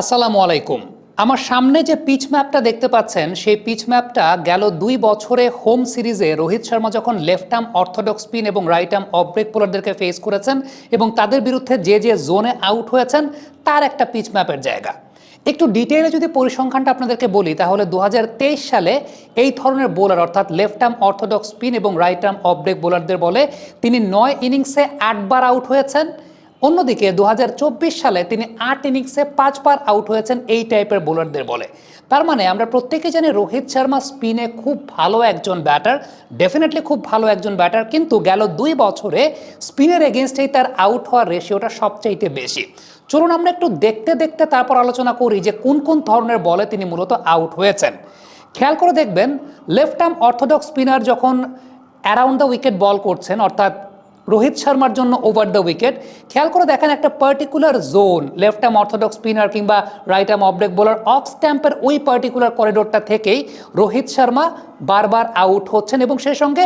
আসসালামু আলাইকুম। আমার সামনে যে পিচ ম্যাপটা দেখতে পাচ্ছেন, সেই পিচ ম্যাপটা গেল দুই বছরে হোম সিরিজে রোহিত শর্মা যখন লেফট আর্ম অর্থোডক্স স্পিন এবং রাইট আর্ম অফ ব্রেক বোলারদেরকে ফেস করেছেন এবং তাদের বিরুদ্ধে যে যে জোনে আউট হয়েছেন, তার একটা পিচ ম্যাপের জায়গা। একটু ডিটেইলে যদি পরিসংখ্যানটা আপনাদেরকে বলি, তাহলে দু হাজার তেইশ সালে এই ধরনের বোলার অর্থাৎ লেফট আর্ম অর্থোডক্স স্পিন এবং রাইট আর্ম অফ ব্রেক বোলারদের বলে, তিনি নয় ইনিংসে আটবার আউট হয়েছেন। অন্যদিকে দু হাজার চব্বিশ সালে তিনি আট ইনিংসে পাঁচবার আউট হয়েছেন এই টাইপের বোলারদের বলে। তার মানে আমরা প্রত্যেকে জানি রোহিত শর্মা স্পিনে খুব ভালো একজন ব্যাটার, ডেফিনেটলি খুব ভালো একজন ব্যাটার, কিন্তু গেল দুই বছরে স্পিনের এগেনস্টেই তার আউট হওয়ার রেশিওটা সবচাইতে বেশি। চলুন আমরা একটু দেখতে দেখতে তারপর আলোচনা করি যে কোন কোন ধরনের বলে তিনি মূলত আউট হয়েছেন। খেয়াল করে দেখবেন, লেফট আর্ম অর্থোডক্স স্পিনার যখন অ্যারাউন্ড দ্য উইকেট বল করছেন, অর্থাৎ রোহিত শর্মার জন্য ওভার দ্য উইকেট খেয়াল করে দেখেন একটা particular zone left arm orthodox spinner কিংবা right arm off break bowler off স্ট্যাম্পের ওই পার্টিকুলার করিডোরটা থেকেই রোহিত শর্মা বারবার আউট হচ্ছেন এবং সেই সঙ্গে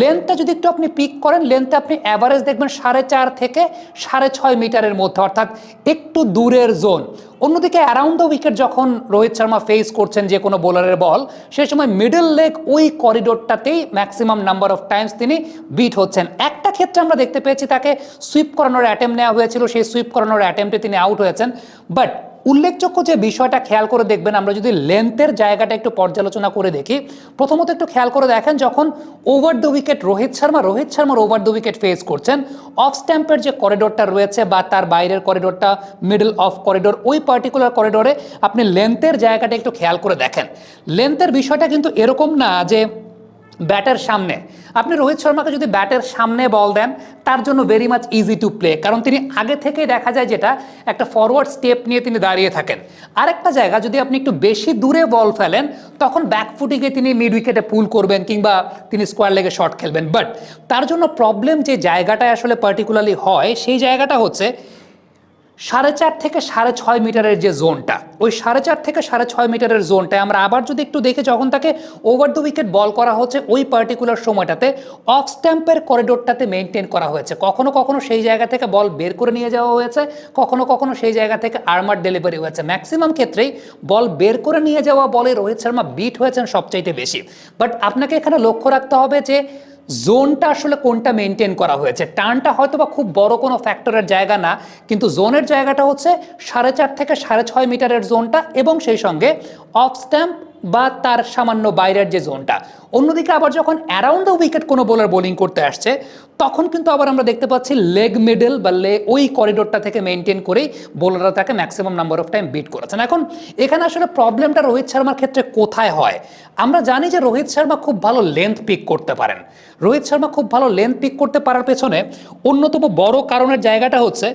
লেন্থটা যদি একটু আপনি পিক করেন লেন্থটা আপনি অ্যাভারেজ দেখবেন সাড়ে চার থেকে সাড়ে ছয় মিটারের মধ্যে, অর্থাৎ একটু দূরের জোন অন্যদিকে অ্যারাউন্ড দ্য উইকেট যখন রোহিত শর্মা ফেস করছেন যে কোনো বোলারের বল সে সময় মিডল লেগ ওই করিডোরটাতেই ম্যাক্সিমাম নাম্বার অফ টাইমস তিনি বিট হচ্ছেন। একটা ক্ষেত্রে আমরা দেখতে পেয়েছি তাকে সুইপ করানোর অ্যাটেম্প নেওয়া হয়েছিল, সেই সুইপ করানোর অ্যাটেম্পে তিনি আউট হয়েছেন। বাট উল্লেখযোগ্য যে বিষয়টা খেয়াল করে দেখবেন, আমরা যদি লেন্থের জায়গাটা একটু পর্যালোচনা করে দেখি, প্রথমত একটু খেয়াল করে দেখেন যখন over the wicket Rohit Sharma, Rohit শর্মার ওভার দ্য উইকেট ফেস করছেন অফ স্ট্যাম্পের যে করিডোরটা রয়েছে বা তার বাইরের করিডোরটা মিডল অফ করিডোর ওই পার্টিকুলার করিডোরে আপনি লেন্থের জায়গাটা একটু খেয়াল করে দেখেন। লেন্থের বিষয়টা কিন্তু এরকম না যে ব্যাটের সামনে। আপনি রোহিত শর্মাকে যদি ব্যাটের সামনে বল দেন, তার জন্য very much easy to play কারণ তিনি আগে থেকেই দেখা যায় যেটা, একটা ফরওয়ার্ড স্টেপ নিয়ে তিনি দাঁড়িয়ে থাকেন। আরেকটা জায়গা, যদি আপনি একটু বেশি দূরে বল ফেলেন, তখন ব্যাকফুটে তিনি মিড উইকেটে পুল করবেন কিংবা তিনি স্কোয়ার লেগে শট খেলবেন। বাট তার জন্য প্রবলেম যে জায়গাটায় আসলে পার্টিকুলারলি হয়, সেই জায়গাটা হচ্ছে সাড়ে চার থেকে সাড়ে ছয় মিটারের যে জোনটা, ওই সাড়ে চার থেকে সাড়ে ছয় মিটারের জোনটায় আমরা আবার যদি একটু দেখে, যখন তাকে ওভার দ্য উইকেট বল করা হচ্ছে, ওই পার্টিকুলার সময়টাতে অফ স্ট্যাম্পের করিডোরটাতে মেনটেন করা হয়েছে। কখনো কখনো সেই জায়গা থেকে বল বের করে নিয়ে যাওয়া হয়েছে, কখনো কখনো সেই জায়গা থেকে আর্মার ডেলিভারি হয়েছে। ম্যাক্সিমাম ক্ষেত্রেই বল বের করে নিয়ে যাওয়া বলে রোহিত শর্মা বিট হয়েছেন সবচাইতে বেশি। বাট আপনাকে এখানে লক্ষ্য রাখতে হবে যে জোনটা আসলে কোনটা মেনটেন করা হয়েছে? টানটা হয়তো বা খুব বড় কোনো ফ্যাক্টরের জায়গা না, কিন্তু জোনের জায়গাটা হচ্ছে সাড়ে চার থেকে সাড়ে ছয় মিটারের জোনটা এবং সেই সঙ্গে অফ স্ট্যাম্প বা তার সামান্য বাইরের যে জোনটা অন্যদিকে আবার যখন অ্যারাউন্ড দ্য উইকেট কোনো বোলার বোলিং করতে আসছে, তখন কিন্তু আবার আমরা দেখতে পাচ্ছি লেগ মিডল বা লে ওই করিডোরটা থেকে মেনটেন করেই বোলাররা তাকে maximum number of time beat করেছেন। এখন এখানে আসলে প্রবলেমটা রোহিত শর্মার ক্ষেত্রে কোথায় হয়? আমরা জানি যে রোহিত শর্মা খুব ভালো লেন্থ পিক করতে পারেন। রোহিত শর্মা খুব ভালো লেন্থ পিক করতে পারার পেছনে অন্যতম বড় কারণের জায়গাটা হচ্ছে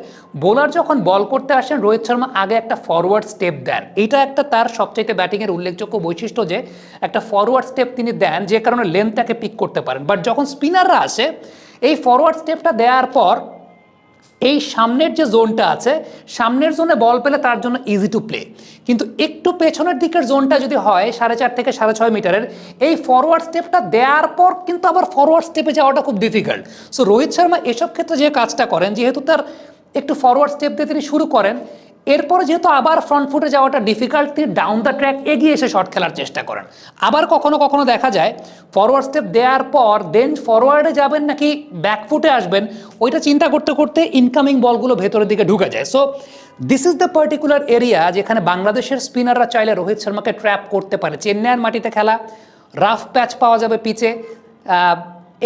বোলার যখন বল করতে আসেন, রোহিত শর্মা আগে একটা ফরওয়ার্ড স্টেপ দেন। এটা একটা তার সবচাইতে ব্যাটিংয়ের উল্লেখযোগ্য বৈশিষ্ট্য। যে একটা ফরওয়ার্ড স্টেপ তিনি দেন যে কারণে লেন্থটাকে পিক করতে পারেন। বাট যখন স্পিনাররা আসে, এই ফরওয়ার্ড স্টেপটা দেওয়ার পর এই সামনের যে জোনটা আছে, সামনের জোনে বল পেলে তার জন্য ইজি টু প্লে কিন্তু একটু পেছনের দিকের জোনটা যদি হয়, সাড়ে চার থেকে সাড়ে ছয় মিটারের, এই ফরওয়ার্ড স্টেপটা দেওয়ার পর কিন্তু আবার ফরওয়ার্ড স্টেপে যাওয়াটা খুব ডিফিকাল্ট সো রোহিত শর্মা এসব ক্ষেত্রে যে কাজটা করেন, যেহেতু তার একটু ফরওয়ার্ড স্টেপ দিয়ে তিনি শুরু করেন এরপরে যেহেতু আবার ফ্রন্ট ফুটে যাওয়াটা ডিফিকাল্ট তিনি ডাউন দ্য ট্র্যাক এগিয়ে এসে শট খেলার চেষ্টা করেন। আবার কখনো কখনো দেখা যায় ফরওয়ার্ড স্টেপ দেওয়ার পর দেন ফরওয়ার্ডে যাবেন নাকি ব্যাক ফুটে আসবেন, ওইটা চিন্তা করতে করতে ইনকামিং বলগুলো ভেতরের দিকে ঢুকে যায়। So this is the particular area যেখানে বাংলাদেশের স্পিনাররা চাইলে রোহিত শর্মাকে ট্র্যাপ করতে পারে। চেন্নাইয়ের মাটিতে খেলা রাফ প্যাচ পাওয়া যাবে পিচে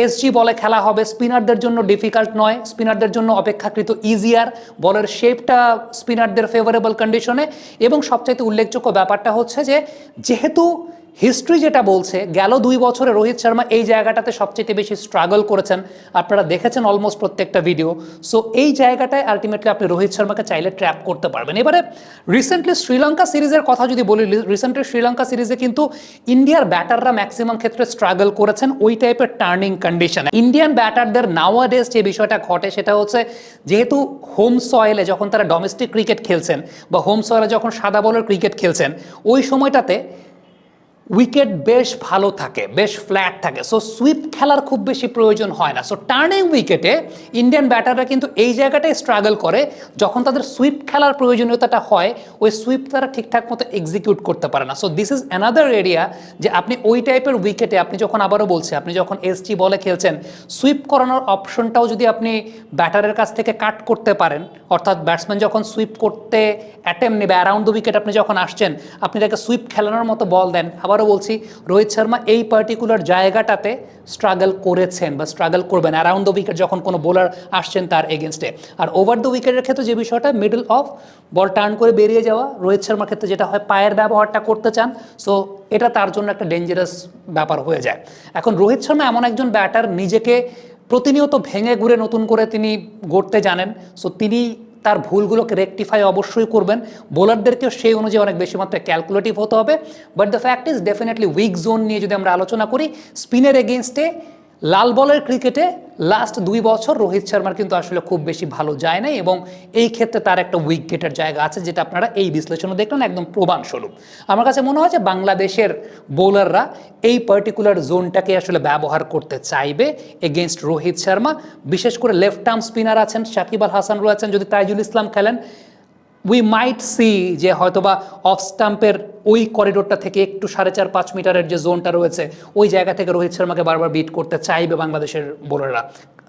এসজি বলে খেলা হবে। স্পিনারদের জন্য ডিফিকাল্ট নয়। স্পিনারদের জন্য অপেক্ষাকৃত ইজিয়ার বলের শেপটা স্পিনারদের ফেভারেবল কন্ডিশনে এবং সবচাইতে উল্লেখযোগ্য ব্যাপারটা হচ্ছে যে, যেহেতু হিস্ট্রি যেটা বলছে, গেল দুই বছরে রোহিত শর্মা এই জায়গাটাতে সবচেয়ে বেশি স্ট্রাগল করেছেন। আপনারা দেখেছেন অলমোস্ট প্রত্যেকটা ভিডিও সো এই জায়গাটায় আলটিমেটলি আপনি রোহিত শর্মাকে চাইলে ট্র্যাপ করতে পারবেন। এবারে রিসেন্টলি শ্রীলঙ্কা সিরিজের কথা যদি বলি রিসেন্টলি শ্রীলঙ্কা সিরিজে কিন্তু ইন্ডিয়ার ব্যাটাররা ম্যাক্সিমাম ক্ষেত্রে স্ট্রাগল করেছেন ওই টাইপের টার্নিং কন্ডিশনে ইন্ডিয়ান ব্যাটারদের নাওয়া ডেজ যে বিষয়টা ঘটে, সেটা হচ্ছে যেহেতু হোম সয়েলে যখন তারা ডোমেস্টিক ক্রিকেট খেলছেন বা হোম সয়েলে যখন সাদা বলের ক্রিকেট খেলছেন, ওই সময়টাতে উইকেট বেশ ভালো থাকে, বেশ ফ্ল্যাট থাকে। সো সুইপ খেলার খুব বেশি প্রয়োজন হয় না। সো টার্নিং উইকেটে ইন্ডিয়ান ব্যাটাররা কিন্তু এই জায়গাটায় স্ট্রাগল করে, যখন তাদের সুইপ খেলার প্রয়োজনীয়তাটা হয়, ওই সুইপ তারা ঠিকঠাক মতো এক্সিকিউট করতে পারে না। So this is another area যে আপনি ওই টাইপের উইকেটে আপনি যখন আবারও বলছি, আপনি যখন এসটি বলে খেলছেন সুইপ করানোর অপশনটাও যদি আপনি ব্যাটারের কাছ থেকে কাট করতে পারেন, অর্থাৎ ব্যাটসম্যান যখন সুইপ করতে অ্যাটেম নেবে অ্যারাউন্ড দ্য উইকেট আপনি যখন আসছেন, আপনি তাকে সুইপ খেলানোর মতো বল দেন আবারও বলছি, রোহিত শর্মা এই পার্টিকুলার জায়গাটাতে স্ট্রাগল করেছেন বা স্ট্রাগল করবেন। অ্যারাউন্ড দ্য উইকেট যখন কোনো বোলার আসছেন তার এগেনস্টে আর ওভার দ্য উইকেটের ক্ষেত্রে যে বিষয়টা মিডল অফ বল টার্ন করে বেরিয়ে যাওয়া, রোহিত শর্মার ক্ষেত্রে যেটা হয়, পায়ের ব্যবহারটা করতে চান। সো এটা তার জন্য একটা ডেঞ্জারাস ব্যাপার হয়ে যায়। এখন রোহিত শর্মা এমন একজন ব্যাটার নিজেকে প্রতিনিয়ত ভেঙে ঘুরে নতুন করে তিনি গড়তে জানেন। সো তিনি তার ভুলগুলোকে রেকটিফাই অবশ্যই করবেন। বোলারদেরকেও সেই অনুযায়ী অনেক বেশি মাত্রায় ক্যালকুলেটিভ হতে হবে। But the fact is definitely weak zone নিয়ে যদি আমরা আলোচনা করি স্পিনের এগেনস্টে লাল বলের ক্রিকেটে লাস্ট দুই বছর রোহিত শর্মার কিন্তু আসলে খুব বেশি ভালো যায় নাই এবং এই ক্ষেত্রে তার একটা উইকেটের জায়গা আছে যেটা আপনারা এই বিশ্লেষণে দেখলেন, একদম প্রমাণস্বরূপ আমার কাছে মনে হয় যে বাংলাদেশের বোলাররা এই পার্টিকুলার জোনটাকে আসলে ব্যবহার করতে চাইবে এগেনস্ট রোহিত শর্মা। বিশেষ করে লেফট আর্ম স্পিনার আছেন, সাকিব আল হাসান রয়েছেন যদি তাইজুল ইসলাম খেলেন উই মাইট সি যে হয়তোবা অফ স্টাম্পের ওই করিডোরটা থেকে একটু সাড়ে চার, পাঁচ মিটারের যে জোনটা রয়েছে, ওই জায়গা থেকে রোহিত শর্মাকে বারবার বিট করতে চাইবে বাংলাদেশের বোলাররা।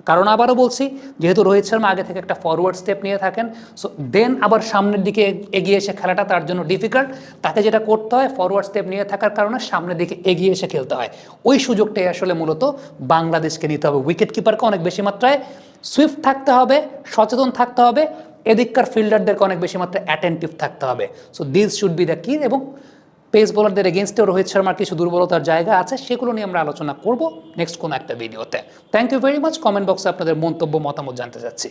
কারণ আবারও বলছি, যেহেতু রোহিত শর্মা আগে থেকে একটা ফরওয়ার্ড স্টেপ নিয়ে থাকেন সো দেন আবার সামনের দিকে এগিয়ে এসে খেলাটা তার জন্য ডিফিকাল্ট তাকে যেটা করতে হয় ফরওয়ার্ড স্টেপ নিয়ে থাকার কারণে সামনের দিকে এগিয়ে এসে খেলতে হয়। ওই সুযোগটাই আসলে মূলত বাংলাদেশকে নিতে হবে। উইকেট কিপারকে অনেক বেশি মাত্রায় সুইফট থাকতে হবে, সচেতন থাকতে হবে এদিককার ফিল্ডারদেরকে অনেক বেশি মাত্রা অ্যাটেন্টিভ থাকতে হবে। So this should be the key এবং পেস বোলারদের এগেনস্টেও রোহিত শর্মার কিছু দুর্বলতার জায়গা আছে, সেগুলো নিয়ে আমরা আলোচনা করব নেক্সট কোনো একটা ভিডিওতে thank you very much comment বক্সে আপনাদের মন্তব্য, মতামত জানতে চাচ্ছি।